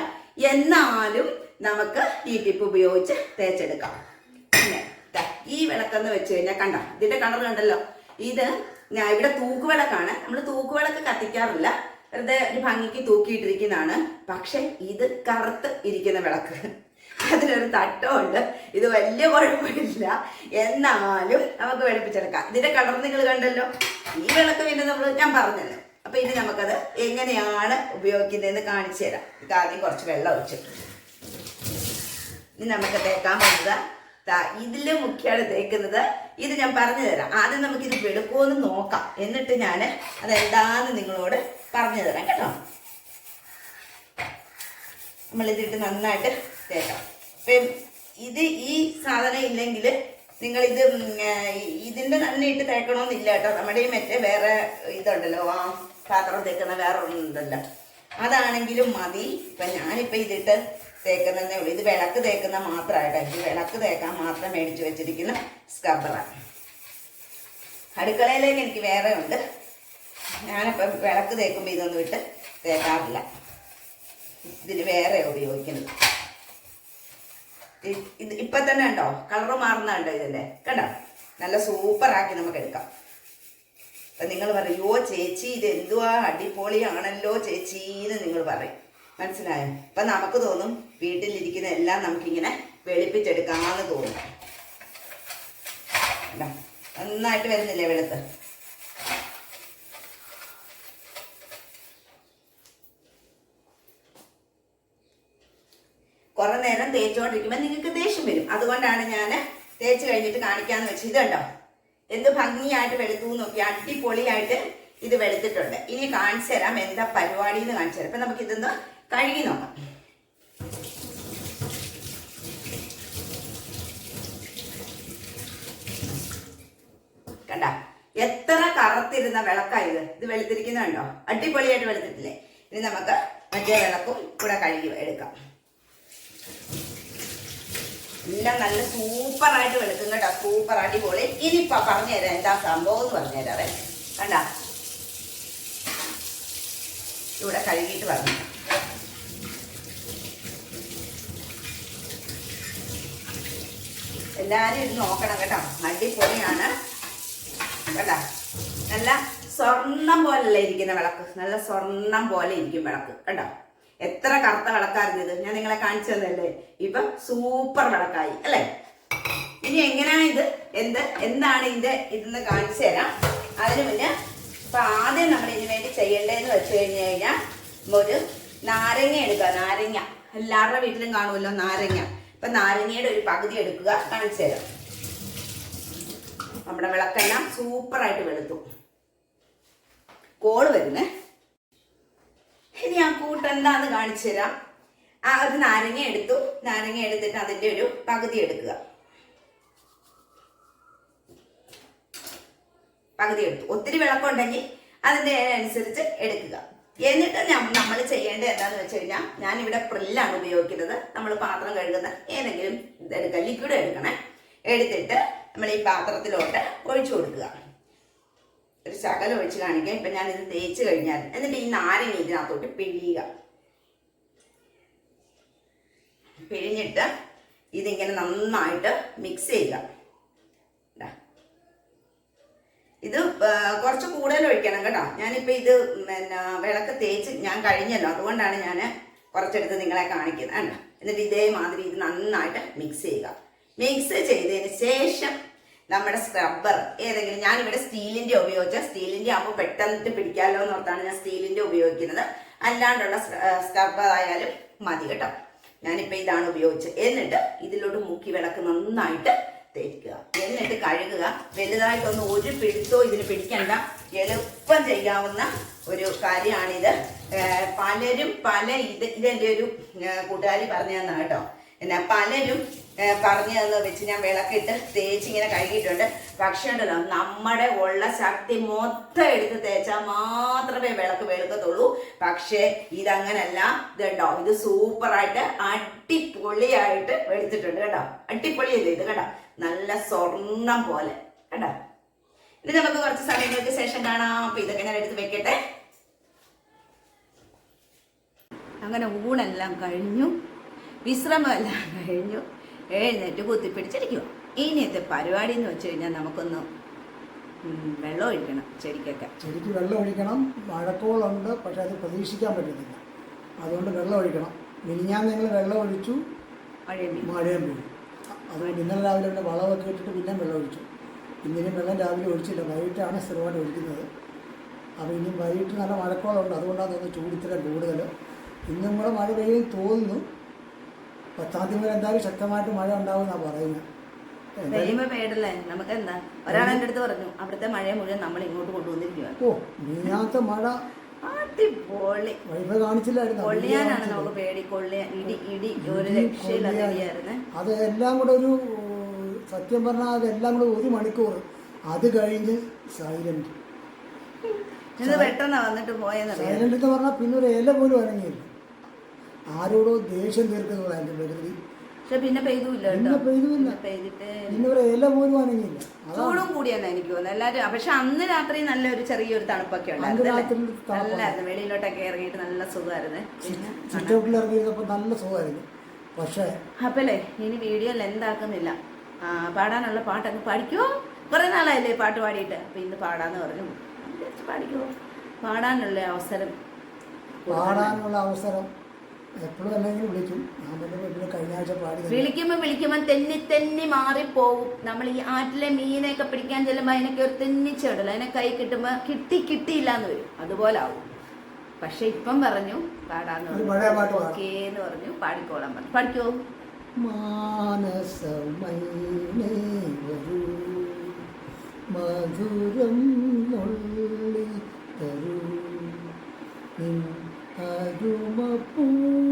എന്നാലും നമുക്ക് ഈ ടിപ്പ് ഉപയോഗിച്ച് തേച്ചെടുക്കാം. പിന്നെ ഈ വിളക്കെന്ന് വെച്ച് കഴിഞ്ഞാൽ കണ്ട? ഇതിന്റെ കളർ കണ്ടല്ലോ? ഇത് ഞാൻ ഇവിടെ തൂക്കുവിളക്കാണ് നമ്മൾ തൂക്കുവിളക്ക് കത്തിക്കാറില്ല. വെറുതെ ഒരു ഭംഗിക്ക് തൂക്കിയിട്ടിരിക്കുന്നതാണ്. പക്ഷെ ഇത് കറുത്ത് ഇരിക്കുന്ന വിളക്ക്. അതിനൊരു തട്ടമുണ്ട്. ഇത് വലിയ കുഴപ്പമില്ല. എന്നാലും നമുക്ക് വെളുപ്പിച്ചെടുക്കാം. ഇതിന്റെ കളർ നിങ്ങൾ കണ്ടല്ലോ. ഈ വിളക്ക് പിന്നെ നമ്മൾ ഞാൻ പറഞ്ഞല്ലോ. അപ്പൊ ഇനി നമുക്കത് എങ്ങനെയാണ് ഉപയോഗിക്കുന്നതെന്ന് കാണിച്ചു തരാം. ഇത് ആദ്യം കുറച്ച് വെള്ളം ഒഴിച്ചു. ഇനി നമുക്ക് തേക്കാൻ പോകുന്നത് ഇതിൽ മുഖ്യമാണ് തേക്കുന്നത്. ഇത് ഞാൻ പറഞ്ഞു തരാം. ആദ്യം നമുക്ക് ഇത് വെളുക്കുമെന്ന് നോക്കാം. എന്നിട്ട് ഞാൻ അതെന്താന്ന് നിങ്ങളോട് പറഞ്ഞു തരാം കേട്ടോ. നമ്മൾ ഇതിട്ട് നന്നായിട്ട് തേക്കാം അപ്പം ഇത് ഈ സാധനം ഇല്ലെങ്കിൽ നിങ്ങൾ ഇത് ഇതിന്റെ തന്നെ ഇട്ട് തേക്കണമെന്നില്ല കേട്ടോ. നമ്മുടെ ഈ മറ്റേ വേറെ ഇതുണ്ടല്ലോ ആ പാത്രം തേക്കുന്ന വേറെ ഒന്നുണ്ടല്ലോ അതാണെങ്കിലും മതി. ഇപ്പം ഞാനിപ്പോൾ ഇതിട്ട് തേക്കുന്നതേ ഉള്ളൂ. ഇത് വിളക്ക് തേക്കുന്ന മാത്രമായിട്ട് ഇത് വിളക്ക് തേക്കാൻ മാത്രം മേടിച്ചു വെച്ചിരിക്കുന്ന സ്ക്രബ്ബറാണ് അടുക്കളയിലേക്ക് എനിക്ക് വേറെ ഉണ്ട്. ഞാനിപ്പം വിളക്ക് തേക്കുമ്പോൾ ഇതൊന്നും ഇട്ട് തേക്കാറില്ല. ഇതിന് വേറെ ഉപയോഗിക്കുന്നത്. ഇത് ഇപ്പൊ തന്നെ ഉണ്ടോ കളർ മാറുന്നുണ്ടോ ഇതിന്റെ കണ്ടോ? നല്ല സൂപ്പറാക്കി നമുക്ക് എടുക്കാം. അപ്പൊ നിങ്ങൾ പറയോ ചേച്ചി ഇത് എന്തുവാ? അടിപൊളിയാണല്ലോ ചേച്ചി എന്ന് നിങ്ങൾ പറയും. മനസ്സിലായോ? അപ്പൊ നമുക്ക് തോന്നും വീട്ടിലിരിക്കുന്ന എല്ലാം നമുക്കിങ്ങനെ വെളുപ്പിച്ചെടുക്കാമെന്ന് തോന്നും? നന്നായിട്ട് വരുന്നില്ലേ വെളുത്ത് നേരം തേച്ചുകൊണ്ടിരിക്കുമ്പോൾ നിങ്ങൾക്ക് ദേഷ്യം വരും. അതുകൊണ്ടാണ് ഞാൻ തേച്ച് കഴിഞ്ഞിട്ട് കാണിക്കാന്ന് വെച്ചത്. ഇത് കണ്ടോ? എന്ത് ഭംഗിയായിട്ട് വെളുത്തു നോക്കി അടിപൊളിയായിട്ട് ഇത് വെളുത്തിട്ടുണ്ട്. ഇനി കാണിച്ചു തരാം എന്താ പരിപാടി എന്ന് കാണിച്ചു തരാം. അപ്പൊ നമുക്ക് ഇതൊന്ന് കഴുകി നോക്കാം. കണ്ട? എത്ര കറുത്തിരുന്ന വിളക്കാണ് ഇത്. ഇത് വെളുത്തിരിക്കുന്നുണ്ടോ അടിപൊളിയായിട്ട് വെളുത്തിട്ടില്ലേ? ഇനി നമുക്ക് മറ്റേ വിളക്കും കൂടെ കഴുകി എടുക്കാം. എല്ലാം നല്ല സൂപ്പറായിട്ട് വെളുക്കും കേട്ടോ. സൂപ്പർ അടിപൊളി. ഇനിയിപ്പോ പറഞ്ഞുതരാം എന്താ സംഭവം എന്ന് പറഞ്ഞുതരാവേ കണ്ട? ഇവിടെ കഴുകിയിട്ട് പറഞ്ഞു എല്ലാരും ഇത് നോക്കണം കേട്ടോ. അടിപൊളിയാണ്. കേട്ടാ നല്ല സ്വർണം പോലല്ല ഇരിക്കുന്ന വിളക്ക്. നല്ല സ്വർണം പോലെ ഇരിക്കും വിളക്ക്. കണ്ടോ? എത്ര കറുത്ത വിളക്കായിരുന്നു ഞാൻ നിങ്ങളെ കാണിച്ചു തന്നല്ലേ ഇപ്പൊ സൂപ്പർ വിളക്കായി അല്ലേ? ഇനി എങ്ങനെയാ ഇത്? എന്ത്? എന്താണ് ഇതിന്റെ ഇതെന്ന് കാണിച്ചു തരാം. അതിന് മുന്നേ ഇപ്പൊ ആദ്യം നമ്മൾ ഇതിനു വേണ്ടി ചെയ്യേണ്ടതെന്ന് വെച്ച് കഴിഞ്ഞു കഴിഞ്ഞാൽ ഒരു നാരങ്ങ എടുക്കുക. നാരങ്ങ. എല്ലാവരുടെ വീട്ടിലും കാണുമല്ലോ നാരങ്ങ. ഇപ്പൊ നാരങ്ങയുടെ ഒരു പകുതി എടുക്കുക. കാണിച്ചു തരാം. നമ്മുടെ വിളക്കെല്ലാം സൂപ്പറായിട്ട് വെളുത്തു. കോൾ വരുന്നേ. ഇനി ആ കൂട്ട് എന്താന്ന് കാണിച്ചു തരാം. ആ ഒരു നാരങ്ങ എടുത്തു. നാരങ്ങ എടുത്തിട്ട് അതിന്റെ ഒരു പകുതി എടുക്കുക. പകുതി എടുത്തു. ഒത്തിരി വിളക്കുണ്ടെങ്കിൽ അതിന്റെ അനുസരിച്ച് എടുക്കുക. എന്നിട്ട് നമ്മൾ ചെയ്യേണ്ടത് എന്താന്ന് വെച്ച് കഴിഞ്ഞാൽ ഇവിടെ പ്രില്ലാണ് ഉപയോഗിക്കുന്നത്. നമ്മൾ പാത്രം കഴുകുന്ന ഏതെങ്കിലും ഇതെടുക്കുക ലിക്വിഡ് എടുക്കണേ. എടുത്തിട്ട് നമ്മൾ ഈ പാത്രത്തിലോട്ട് ഒഴിച്ചു കൊടുക്കുക. ഒരു ശകലം ഒഴിച്ച് കാണിക്കാം. ഇപ്പൊ ഞാൻ ഇത് തേച്ച് കഴിഞ്ഞാൽ എന്നിട്ട് ഈ നാരങ്ങ ഇതിനകത്തോട്ട് പിഴിയുക. പിഴിഞ്ഞിട്ട് ഇതിങ്ങനെ നന്നായിട്ട് മിക്സ് ചെയ്യുക. ഇത് കുറച്ച് കൂടുതൽ ഒഴിക്കണം കേട്ടോ. ഞാനിപ്പോൾ ഇത് പിന്നെ വിളക്ക് തേച്ച് ഞാൻ കഴിഞ്ഞല്ലോ. അതുകൊണ്ടാണ് ഞാൻ കുറച്ചെടുത്ത് നിങ്ങളെ കാണിക്കുന്നത്. എന്നിട്ട് ഇതേമാതിരി ഇത് നന്നായിട്ട് മിക്സ് ചെയ്യുക. മിക്സ് ചെയ്തതിന് ശേഷം നമ്മുടെ സ്ക്രബ്ബർ ഏതെങ്കിലും ഞാനിവിടെ സ്റ്റീലിന്റെ ഉപയോഗിച്ച സ്റ്റീലിന്റെ ആകുമ്പോൾ പെട്ടെന്ന് പിടിക്കാമല്ലോ എന്ന് ഓർത്താണ് ഞാൻ സ്റ്റീലിന്റെ ഉപയോഗിക്കുന്നത്. അല്ലാണ്ടുള്ള സ്ക്രബ്ബർ ആയാലും മതി കേട്ടോ. ഞാനിപ്പോൾ ഇതാണ് ഉപയോഗിച്ചത്. എന്നിട്ട് ഇതിലോട്ട് മുക്കി വിളക്ക് നന്നായിട്ട് തേക്കുക. എന്നിട്ട് കഴുകുക. വലുതായിട്ടൊന്നും ഒരു പിടുത്തോ ഇതിന് പിടിക്കണ്ട. എളുപ്പം ചെയ്യാവുന്ന ഒരു കാര്യമാണിത്. പലരും പല ഇത് ഒരു കൂട്ടുകാരി പറഞ്ഞു തന്ന കേട്ടോ. എന്നാ പലരും പറഞ്ഞു തന്നു വെച്ച് ഞാൻ വിളക്കിട്ട് തേച്ച് ഇങ്ങനെ കഴുകിയിട്ടുണ്ട്. പക്ഷേ ഉണ്ടല്ലോ നമ്മുടെ ഉള്ള ശക്തി മൊത്തം എടുത്ത് തേച്ചാൽ മാത്രമേ വിളക്ക് വെളുക്കത്തുള്ളൂ. പക്ഷേ ഇതങ്ങനല്ല. ഇതുണ്ടോ? ഇത് സൂപ്പറായിട്ട് അടിപൊളിയായിട്ട് വെളുത്തിട്ടുണ്ട് കേട്ടോ. അടിപൊളിയല്ലേ ഇത് കേട്ടോ നല്ല സ്വർണം പോലെ. കേട്ടോ ഇനി നമുക്ക് കുറച്ച് സമയങ്ങൾക്ക് ശേഷം കാണാം. അപ്പൊ ഇതൊക്കെ ഞാൻ എടുത്ത് വെക്കട്ടെ. അങ്ങനെ ഊണെല്ലാം കഴിഞ്ഞു. വിശ്രമമെല്ലാം കഴിഞ്ഞു. എഴുന്നേറ്റ് കുത്തിപ്പിടിച്ചിരിക്കുക ഇനിയത്തെ പരിപാടി എന്ന് വെച്ച് കഴിഞ്ഞാൽ നമുക്കൊന്ന് വെള്ളം ഒഴിക്കണം ചെടിക്കൊക്കെ ചെടിക്ക് വെള്ളം ഒഴിക്കണം. മഴക്കോളുണ്ട് പക്ഷെ അത് പ്രതീക്ഷിക്കാൻ പറ്റുന്നില്ല അതുകൊണ്ട് വെള്ളം ഒഴിക്കണം. മിനിഞ്ഞാൻ നിങ്ങൾ വെള്ളം ഒഴിച്ചു. മഴയും പെയ്യും അതുകൊണ്ട് ഇന്നലെ രാവിലെ പിന്നെ വളമൊക്കെ ഇട്ടിട്ട് പിന്നെയും വെള്ളം ഒഴിച്ചു. ഇന്നിനും വെള്ളം രാവിലെ ഒഴിച്ചില്ല. വൈകിട്ടാണ് സ്ഥിരമായിട്ട് ഒഴിക്കുന്നത്. അപ്പോൾ ഇനി വൈകിട്ട് നല്ല മഴക്കോളുണ്ട്. അതുകൊണ്ടാണ് തോന്നുന്നത് ചൂടിത്തരം കൂടുതൽ ഇന്നും കൂടെ മഴ പെയ്യും തോന്നുന്നു. പത്താം തീയതി എന്തായാലും ശക്തമായിട്ട് മഴ ഉണ്ടാവുമെന്നാണ് പറയുന്നത് ദൈവമേ പേടല്ലേ? നമുക്ക് എന്താ ഒരാൾ എന്റെ അടുത്ത് പറഞ്ഞു അവിടുത്തെ മഴയെ മുഴുവൻ നമ്മൾ ഇങ്ങോട്ട് ഓ മഴ അടിപൊളി. വൈഫ് കാണിച്ചില്ലായിരുന്നു? കൊള്ളിയാനാണ് നമുക്ക് പേടി. കൊള്ളിയ ഇടി ഇടി ഒരു അത് എല്ലാം കൂടെ ഒരു സത്യം പറഞ്ഞാൽ അതെല്ലാം കൂടെ ഒരു മണിക്കൂർ. അത് കഴിഞ്ഞ് സൈലന്റ്. പെട്ടെന്നാ വന്നിട്ട് പോയെന്ന് സൈലന്റ് എന്ന് പറഞ്ഞാൽ പിന്നെ ഒരു ഇല പോലും അനങ്ങിയില്ല. ആരോടോ ദേഷ്യം തീർക്കുന്നതാണ് എന്റെ പ്രകൃതി. പക്ഷെ പിന്നെ പെയ്തുമില്ല പിന്നെ പെയ്തുമില്ല. പെയ്തിട്ട് പിന്നെ ഒരു ഇല പോലും അനങ്ങിയില്ല ചൂടും കൂടിയാണ് എനിക്ക് തോന്നുന്നത്. എല്ലാരും പക്ഷെ അന്ന് രാത്രി നല്ലൊരു ചെറിയൊരു തണുപ്പൊക്കെ ഉണ്ടായിരുന്നു. നല്ലായിരുന്നു. വെളിയിലോട്ടൊക്കെ ഇറങ്ങിയിട്ട് നല്ല സുഖമായിരുന്നു. ചുറ്റോട്ടിൽ ഇറങ്ങിയപ്പോൾ നല്ല സുഖമായിരുന്നു. പക്ഷേ അപ്പല്ലേ ഇനി വീഡിയോ എന്താക്കുന്നില്ല പാടാനുള്ള പാട്ടൊക്കെ പഠിക്കുമോ കുറെ നാളായില്ലേ പാട്ട് പാടിയിട്ട്? അപ്പൊ ഇന്ന് പാടാന്ന് പറഞ്ഞു. പാടിക്കോ? പാടിക്കുമോ പാടാനുള്ള അവസരം പാടാനുള്ള അവസരം എപ്പോഴും അല്ലെങ്കിൽ വിളിക്കും. ഞാൻ പിന്നെ പിന്നെ കഴിഞ്ഞ ആഴ്ച പാടി വിളിക്കുമ്പോൾ വിളിക്കുമ്പോ വിളിക്കുമ്പോ തെന്നി തെന്നി മാറിപ്പോവും. നമ്മൾ ഈ ആറ്റിലെ മീനെയൊക്കെ പിടിക്കാൻ ചെല്ലുമ്പോ അതിനൊക്കെ ഒരു തെന്നിച്ചിടല അതിനെ കൈ കിട്ടുമ്പോ കിട്ടി കിട്ടിയില്ല എന്ന് വരും. അതുപോലെ ആവും പക്ഷെ ഇപ്പം പറഞ്ഞു പാടാന്ന് പറഞ്ഞു. ഓക്കേ എന്ന് പറഞ്ഞു പാടിക്കോളാൻ പറഞ്ഞു. പഠിക്കോ മാനസമൈനേ വരൂ മധുരം നുള്ളി തരൂ നിൻ അരുമപ്പൂവാടിയിൽ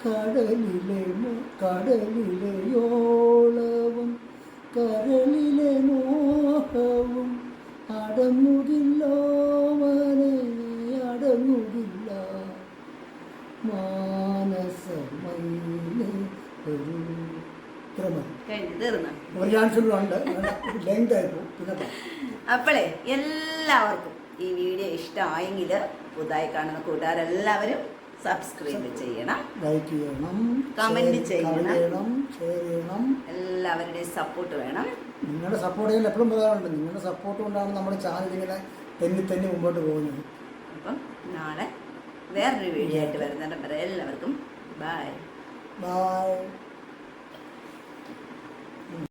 കടലിലെ മോ- കടലിലെ യോളവും കരളിലെ മോഹവും അടങ്ങുകില്ല മനെ അടങ്ങുകില്ല മാനസമൈനെ ഒരു. അപ്പോഴേ എല്ലാവർക്കും ഈ വീഡിയോ ഇഷ്ടമായെങ്കിൽ പുതുതായി കാണുന്ന കൂട്ടുകാരെല്ലാവരും സബ്സ്ക്രൈബ് ചെയ്യണം. ലൈക്ക് ചെയ്യണം കമന്റ് ചെയ്യണം. ചെയ്യണം ഷെയർ ചെയ്യണം. എല്ലാവരുടെയും സപ്പോർട്ട് വേണം. നിങ്ങളുടെ സപ്പോർട്ട് ചെയ്യാൻ എപ്പോഴും പ്രധാനമുണ്ട്. നിങ്ങളുടെ സപ്പോർട്ട് കൊണ്ടാണ് നമ്മുടെ ചാനൽ ഇങ്ങനെ തെന്നി തെന്നി മുമ്പോട്ട് പോകുന്നത്. അപ്പം നാളെ വേറൊരു വീഡിയോ ആയിട്ട് വരുന്നുണ്ട് വരെ എല്ലാവർക്കും ബൈ ബൈ